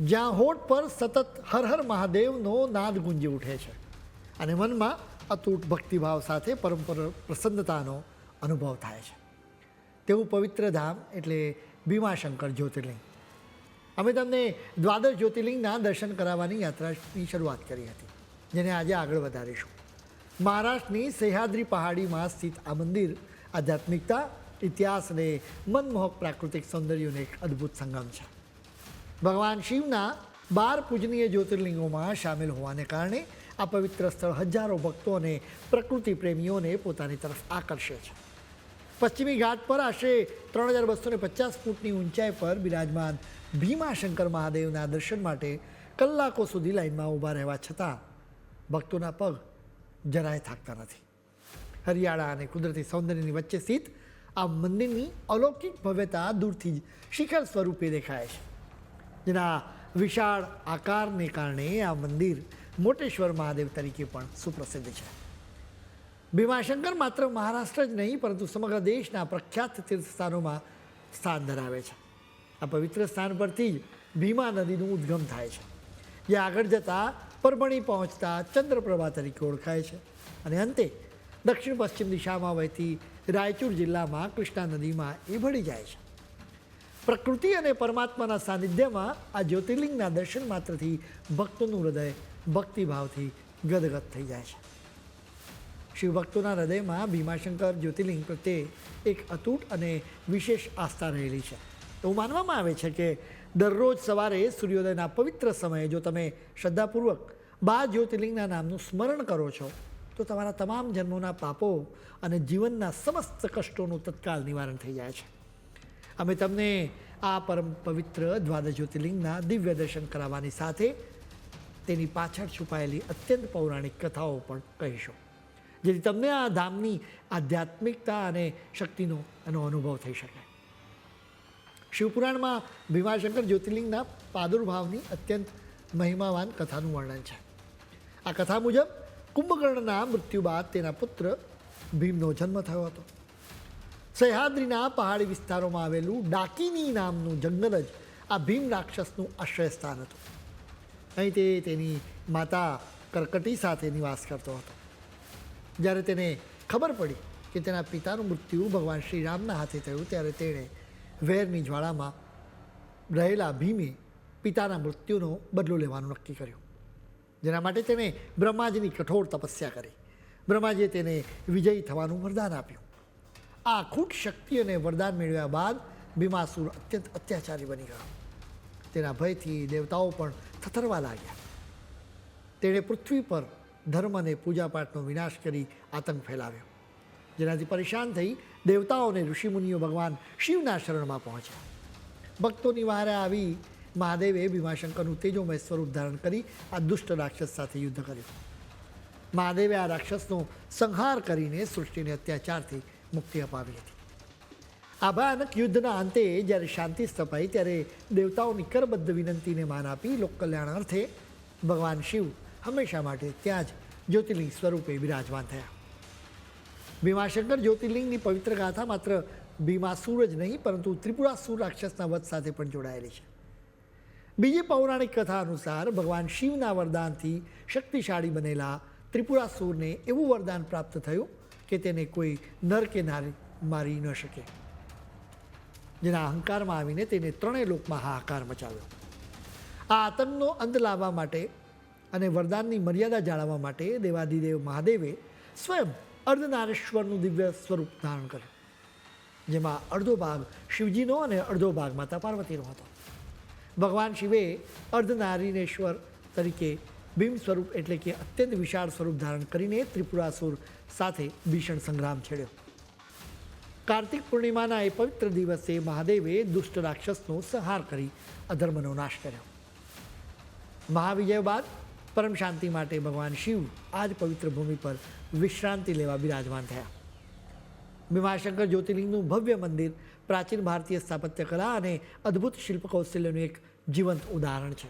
જ્યાં હોઠ પર સતત હર હર મહાદેવનો નાદ ગુંજી ઉઠે છે. અને મનમાં અતૂટ ભક્તિભાવ સાથે પરમ પ્રસન્નતાનો અનુભવ થાય છે. તેવું પવિત્ર ધામ એટલે ભીમાશંકર જ્યોતિર્લિંગ. અમે તમને દ્વાદશ જ્યોતિર્લિંગના દર્શન કરાવવાની યાત્રાની શરૂઆત કરી હતી, જેને આજે આગળ વધારીશું. મહારાષ્ટ્રની સહ્યાદ્રી પહાડીમાં સ્થિત આ મંદિર આધ્યાત્મિકતા, ઇતિહાસ અને મનમોહક પ્રાકૃતિક સૌંદર્યનો એક અદ્ભુત સંગમ છે. ભગવાન શિવના બાર પૂજનીય જ્યોતિર્લિંગોમાં સામેલ હોવાને કારણે આ પવિત્ર સ્થળ હજારો ભક્તો અને પ્રકૃતિ પ્રેમીઓને પોતાની તરફ આકર્ષે છે. પશ્ચિમી ઘાટ પર આશરે ત્રણ હજાર બસો પચાસ ફૂટની ઊંચાઈ પર બિરાજમાન ભીમાશંકર મહાદેવના દર્શન માટે કલાકો સુધી લાઇનમાં ઊભા રહેવા છતાં ભક્તોના પગ જરાય થાકતા નથી. હરિયાળા અને કુદરતી સૌંદર્યની વચ્ચે સ્થિત આ મંદિરની અલૌકિક ભવ્યતા દૂરથી જ શિખર સ્વરૂપે દેખાય છે. જેના વિશાળ આકારને કારણે આ મંદિર મોટેશ્વર મહાદેવ તરીકે પણ સુપ્રસિદ્ધ છે. ભીમાશંકર માત્ર મહારાષ્ટ્ર જ નહીં, પરંતુ સમગ્ર દેશના પ્રખ્યાત તીર્થસ્થાનોમાં સ્થાન ધરાવે છે. આ પવિત્ર સ્થાન પરથી જ ભીમા નદીનું ઉદ્ગમ થાય છે જે આગળ જતાં પરભણી પહોંચતા ચંદ્રપ્રભા તરીકે ઓળખાય છે અને અંતે દક્ષિણ પશ્ચિમ દિશામાં વહેતી રાયચૂર જિલ્લામાં કૃષ્ણા નદીમાં એ ભળી જાય છે. પ્રકૃતિ અને પરમાત્માના સાનિધ્યમાં આ જ્યોતિર્લિંગના દર્શન માત્રથી ભક્તોનું હૃદય ભક્તિભાવથી ગદગદ થઈ જાય છે. શિવભક્તોના હૃદયમાં ભીમાશંકર જ્યોતિર્લિંગ પ્રત્યે એક અતૂટ અને વિશેષ આસ્થા રહેલી છે. એવું માનવામાં આવે છે કે દરરોજ સવારે સૂર્યોદયના પવિત્ર સમયે જો તમે શ્રદ્ધાપૂર્વક બાર જ્યોતિર્લિંગના નામનું સ્મરણ કરો છો, તો તમારા તમામ જન્મોના પાપો અને જીવનના સમસ્ત કષ્ટોનું તત્કાલ નિવારણ થઈ જાય છે. અમે તમને આ પરમ પવિત્ર દ્વાદશ જ્યોતિર્લિંગના દિવ્ય દર્શન કરાવવાની સાથે તેની પાછળ છુપાયેલી અત્યંત પૌરાણિક કથાઓ પણ કહીશું. જેથી તમને આ ધામની આધ્યાત્મિકતા અને શક્તિનો એનો અનુભવ થઈ શકે. શિવપુરાણમાં ભીમાશંકર જ્યોતિર્લિંગના પાદુર્ભાવની અત્યંત મહિમાવાન કથાનું વર્ણન છે. આ કથા મુજબ કુંભકર્ણના મૃત્યુ બાદ તેના પુત્ર ભીમનો જન્મ થયો હતો. સહ્યાદ્રીના પહાડી વિસ્તારોમાં આવેલું ડાકીની નામનું જંગલ જ આ ભીમ રાક્ષસનું આશ્રય સ્થાન હતું. અહીં તે તેની માતા કરકટી સાથે નિવાસ કરતો હતો. જ્યારે તેને ખબર પડી કે તેના પિતાનું મૃત્યુ ભગવાન શ્રીરામના હાથે થયું, ત્યારે તેણે વેરની જ્વાળામાં રહેલા ભીમે પિતાના મૃત્યુનો બદલો લેવાનું નક્કી કર્યું. જેના માટે તેણે બ્રહ્માજીની કઠોર તપસ્યા કરી. બ્રહ્માજીએ તેને વિજયી થવાનું વરદાન આપ્યું. આ અખૂટ શક્તિ અને વરદાન મેળવ્યા બાદ ભીમાસુર અત્યંત અત્યાચારી બની ગયો. તેના ભયથી દેવતાઓ પણ થથરવા લાગ્યા. તેણે પૃથ્વી પર ધર્મ અને પૂજાપાઠનો વિનાશ કરી આતંક ફેલાવ્યો. જેનાથી પરેશાન થઈ દેવતાઓ અને ઋષિમુનિઓ ભગવાન શિવના શરણમાં પહોંચ્યા. ભક્તોની વહારે આવી મહાદેવે ભીમાશંકરનું તેજોમય સ્વરૂપ ધારણ કરી આ દુષ્ટ રાક્ષસ સાથે યુદ્ધ કર્યું. મહાદેવે આ રાક્ષસનો સંહાર કરીને સૃષ્ટિને અત્યાચારથી મુક્તિ અપાવી હતી. આ ભયાનક યુદ્ધના અંતે જ્યારે શાંતિ સ્થપાઈ ત્યારે દેવતાઓની કરબદ્ધ વિનંતીને માન આપી લોકકલ્યાણ અર્થે ભગવાન શિવ હંમેશા માટે ત્યાં જ જ્યોતિર્લિંગ સ્વરૂપે વિરાજમાન થયા. ભીમાશંકર જ્યોતિર્લિંગની પવિત્ર ગાથા માત્ર ભીમાસુર જ નહીં, પરંતુ ત્રિપુરાસુર રાક્ષસના વધ સાથે પણ જોડાયેલી છે. બીજી પૌરાણિક કથા અનુસાર ભગવાન શિવના વરદાનથી શક્તિશાળી બનેલા ત્રિપુરાસુરને એવું વરદાન પ્રાપ્ત થયું કે તેને કોઈ નર કે નારી મારી ન શકે. જેના અહંકારમાં આવીને તેને ત્રણેય લોકમાં હાહાકાર મચાવ્યો. આ આતંકનો અંત લાવવા માટે અને વરદાનની મર્યાદા જાળવવા માટે દેવાદિદેવ મહાદેવે સ્વયં અર્ધનારેશ્વરનું દિવ્ય સ્વરૂપ ધારણ કર્યું, જેમાં અડધો ભાગ શિવજીનો અને અડધો ભાગ માતા પાર્વતીનો હતો. ભગવાન શિવે અર્ધનારીનેશ્વર તરીકે ભીમ સ્વરૂપ એટલે કે અત્યંત વિશાળ સ્વરૂપ ધારણ કરીને ત્રિપુરાસુર સાથે ભીષણ સંગ્રામ છેડ્યો. કાર્તિક પૂર્ણિમાના એ પવિત્ર દિવસે મહાદેવે દુષ્ટ રાક્ષસનો સંહાર કરી અધર્મનો નાશ કર્યો. મહાવિજય બાદ પરમ શાંતિ માટે ભગવાન શિવ આ જ પવિત્ર ભૂમિ પર વિશ્રાંતિ લેવા બિરાજમાન થયા. ભીમાશંકર જ્યોતિર્લિંગનું ભવ્ય મંદિર પ્રાચીન ભારતીય સ્થાપત્ય કલા અને અદ્ભુત શિલ્પ કૌશલ્યનું એક જીવંત ઉદાહરણ છે.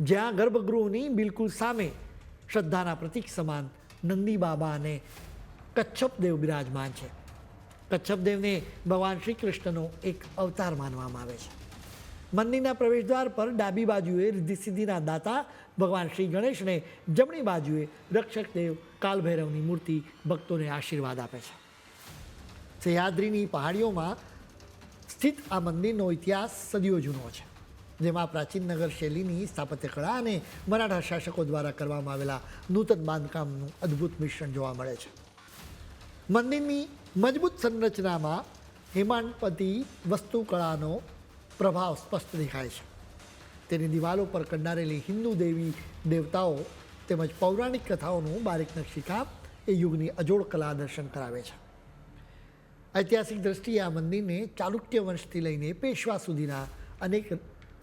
જ્યાં ગર્ભગૃહની બિલકુલ સામે શ્રદ્ધાના પ્રતીક સમાન નંદી બાબા અને કચ્છપદેવ બિરાજમાન છે. કચ્છપદેવને ભગવાન શ્રી કૃષ્ણનો એક અવતાર માનવામાં આવે છે. મંદિરના પ્રવેશદ્વાર પર ડાબી બાજુએ સિદ્ધિના દાતા ભગવાન શ્રી ગણેશને જમણી બાજુએ રક્ષકદેવ કાલભૈરવની મૂર્તિ ભક્તોને આશીર્વાદ આપે છે. સહ્યાદ્રીની પહાડીઓમાં સ્થિત આ મંદિરનો ઇતિહાસ સદીઓ જૂનો છે. જેમાં પ્રાચીન નગર શૈલીની સ્થાપત્ય કળા અને મરાઠા શાસકો દ્વારા કરવામાં આવેલા નૂતન બાંધકામનું અદ્ભુત મિશ્રણ જોવા મળે છે. મંદિરની મજબૂત સંરચનામાં હેમાંડપતિ વસ્તુકળાનો પ્રભાવ સ્પષ્ટ દેખાય છે. તેની દિવાલો પર કંડારેલી હિન્દુ દેવી દેવતાઓ તેમજ પૌરાણિક કથાઓનું બારીક નકશીકામ એ યુગની અજોડ કલા દર્શન કરાવે છે. ઐતિહાસિક દ્રષ્ટિએ આ મંદિરને ચાલુક્ય વંશથી લઈને પેશવા સુધીના અનેક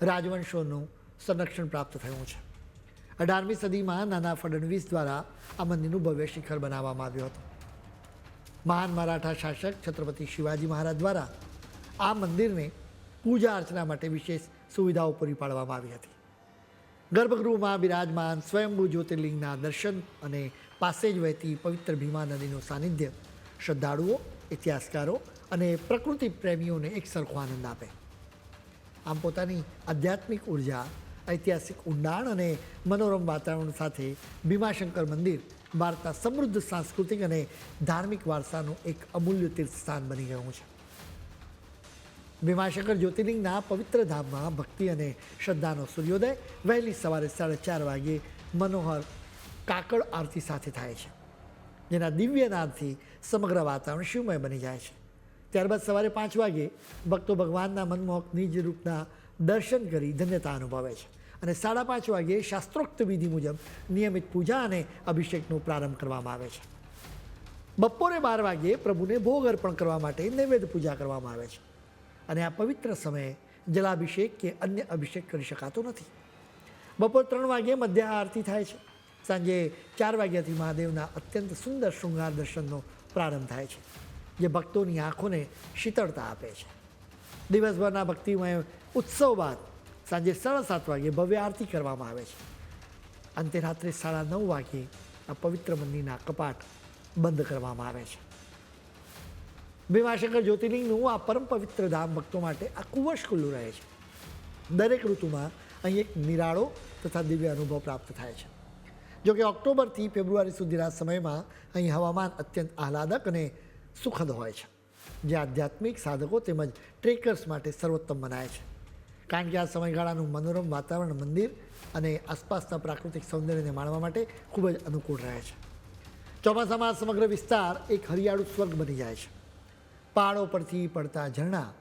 રાજવંશોનું સંરક્ષણ પ્રાપ્ત થયું છે. અઢારમી સદીમાં નાના ફડણવીસ દ્વારા આ મંદિરનું ભવ્ય શિખર બનાવવામાં આવ્યું હતું. મહાન મરાઠા શાસક છત્રપતિ શિવાજી મહારાજ દ્વારા આ મંદિરને પૂજા અર્ચના માટે વિશેષ સુવિધાઓ પૂરી પાડવામાં આવી હતી. ગર્ભગૃહમાં બિરાજમાન સ્વયંભૂ જ્યોતિર્લિંગના દર્શન અને પાસે જ વહેતી પવિત્ર ભીમા નદીનું સાનિધ્ય શ્રદ્ધાળુઓ, ઇતિહાસકારો અને પ્રકૃતિ પ્રેમીઓને એક સરખો આનંદ આપે. આમ પોતાની આધ્યાત્મિક ઊર્જા, ઐતિહાસિક ઊંડાણ અને મનોરમ વાતાવરણ સાથે ભીમાશંકર મંદિર ભારતના સમૃદ્ધ સાંસ્કૃતિક અને ધાર્મિક વારસાનું એક અમૂલ્ય તીર્થસ્થાન બની ગયું છે. ભીમાશંકર જ્યોતિર્લિંગના પવિત્ર ધામમાં ભક્તિ અને શ્રદ્ધાનો સૂર્યોદય વહેલી સવારે સાડા ચાર વાગ્યે મનોહર કાકડ આરતી સાથે થાય છે, જેના દિવ્ય નાદથી સમગ્ર વાતાવરણ શિવમય બની જાય છે. ત્યારબાદ સવારે પાંચ વાગે ભક્તો ભગવાનના મનમોહક નિજ રૂપના દર્શન કરી ધન્યતા અનુભવે છે. અને સાડા પાંચ વાગે શાસ્ત્રોક્ત વિધિ મુજબ નિયમિત પૂજા અને અભિષેકનો પ્રારંભ કરવામાં આવે છે. બપોરે બાર વાગ્યે પ્રભુને ભોગ અર્પણ કરવા માટે નૈવેદ્ય પૂજા કરવામાં આવે છે. અને આ પવિત્ર સમયે જલાભિષેક કે અન્ય અભિષેક કરી શકાતો નથી. બપોર ત્રણ વાગ્યે મધ્ય આરતી થાય છે. સાંજે ચાર વાગ્યાથી મહાદેવના અત્યંત સુંદર શૃંગાર દર્શનનો પ્રારંભ થાય છે. જે ભક્તોની આંખોને શીતળતા આપે છે. દિવસભરના ભક્તિમય ઉત્સવ બાદ સાંજે સાડા સાત વાગ્યે ભવ્ય આરતી કરવામાં આવે છે. અંતે રાત્રે સાડા નવ વાગ્યે આ પવિત્ર મંદિરના કપાટ બંધ કરવામાં આવે છે. ભીમાશંકર જ્યોતિર્લિંગનું આ પરમ પવિત્ર ધામ ભક્તો માટે આ કુવશ ખુલ્લું રહે છે. દરેક ઋતુમાં અહીં એક નિરાળો તથા દિવ્ય અનુભવ પ્રાપ્ત થાય છે. જોકે ઓક્ટોબરથી ફેબ્રુઆરી સુધીના સમયમાં અહીં હવામાન અત્યંત આહલાદક અને સુખદ હોય છે. જે આધ્યાત્મિક સાધકો તેમજ ટ્રેકર્સ માટે સર્વોત્તમ મનાય છે. કારણ કે આ સમયગાળાનું મનોરમ વાતાવરણ, મંદિર અને આસપાસના પ્રાકૃતિક સૌંદર્યને માણવા માટે ખૂબ જ અનુકૂળ રહે છે. ચોમાસામાં સમગ્ર વિસ્તાર એક હરિયાળું સ્વર્ગ બની જાય છે. પહાડો પરથી પડતા ઝરણા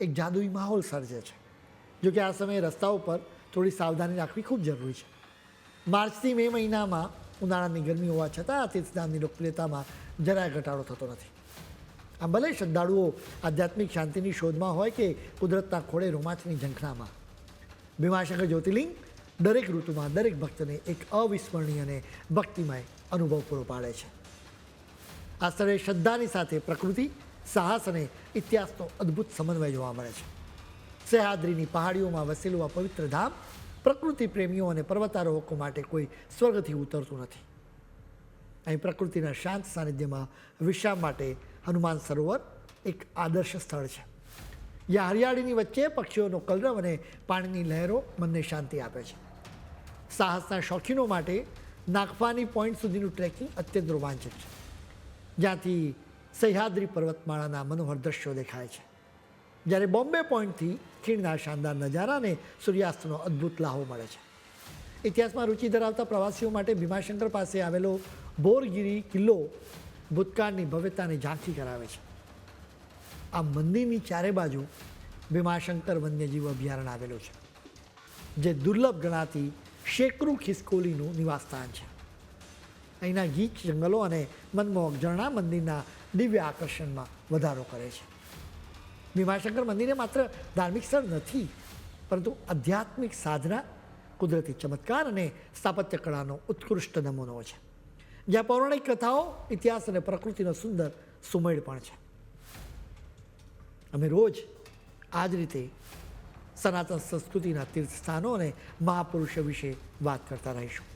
એક જાદુઈ માહોલ સર્જે છે. જોકે આ સમયે રસ્તાઓ પર થોડી સાવધાની રાખવી ખૂબ જરૂરી છે. માર્ચથી મે મહિનામાં ઉનાળાની ગરમી હોવા છતાં તીર્થધામની લોકપ્રિયતામાં જરાય ઘટાડો થતો નથી. આમ ભલે શ્રદ્ધાળુઓ આધ્યાત્મિક શાંતિની શોધમાં હોય કે કુદરતના ખોળે રોમાંચની ઝંખનામાં. ભીમાશંકર જ્યોતિર્લિંગ દરેક ઋતુમાં દરેક ભક્તને એક અવિસ્મરણીય અને ભક્તિમય અનુભવ પૂરો પાડે છે. આ સ્થળે શ્રદ્ધાની સાથે પ્રકૃતિ, સાહસ અને ઇતિહાસનો અદ્ભુત સમન્વય જોવા મળે છે. સહ્યાદ્રીની પહાડીઓમાં વસેલું આ પવિત્ર ધામ પ્રકૃતિ પ્રેમીઓ અને પર્વતારોહકો માટે કોઈ સ્વર્ગથી ઉતરતું નથી. અહીં પ્રકૃતિના શાંત સાનિધ્યમાં વિશ્રામ માટે હનુમાન સરોવર એક આદર્શ સ્થળ છે. જ્યાં હરિયાળીની વચ્ચે પક્ષીઓનો કલરવ અને પાણીની લહેરો મનને શાંતિ આપે છે. સાહસના શોખીનો માટે નાગપાની પોઈન્ટ સુધીનું ટ્રેકિંગ અત્યંત રોમાંચક છે. જ્યાંથી સહ્યાદ્રી પર્વતમાળાના મનોહર દ્રશ્યો દેખાય છે. જ્યારે બોમ્બે પોઈન્ટથી ખીણના શાનદાર નજારા અને સૂર્યાસ્તનો અદ્ભુત લાહો મળે છે. ઇતિહાસમાં રુચિ ધરાવતા પ્રવાસીઓ માટે ભીમાશંકર પાસે આવેલો બોરગીરી કિલ્લો ભૂતકાળની ભવ્યતાની ઝાંખી કરાવે છે. આ મંદિરની ચારે બાજુ ભીમાશંકર વન્યજીવ અભયારણ્ય આવેલું છે, જે દુર્લભ ગણાતી શેકરૂ ખિસકોલીનું નિવાસસ્થાન છે. અહીંના ગીચ, જંગલો અને મનમોહક ઝરણા મંદિરના દિવ્ય આકર્ષણમાં વધારો કરે છે. ભીમાશંકર મંદિર માત્ર ધાર્મિક સ્થળ નથી, પરંતુ આધ્યાત્મિક સાધના, કુદરતી ચમત્કાર અને સ્થાપત્ય કળાનો ઉત્કૃષ્ટ નમૂનો છે. જ્યાં પૌરાણિક કથાઓ, ઇતિહાસ અને પ્રકૃતિનો સુંદર સુમેળ પણ છે. અમે રોજ આ જ રીતે સનાતન સંસ્કૃતિના તીર્થસ્થાનો અને મહાપુરુષો વિશે વાત કરતા રહીશું.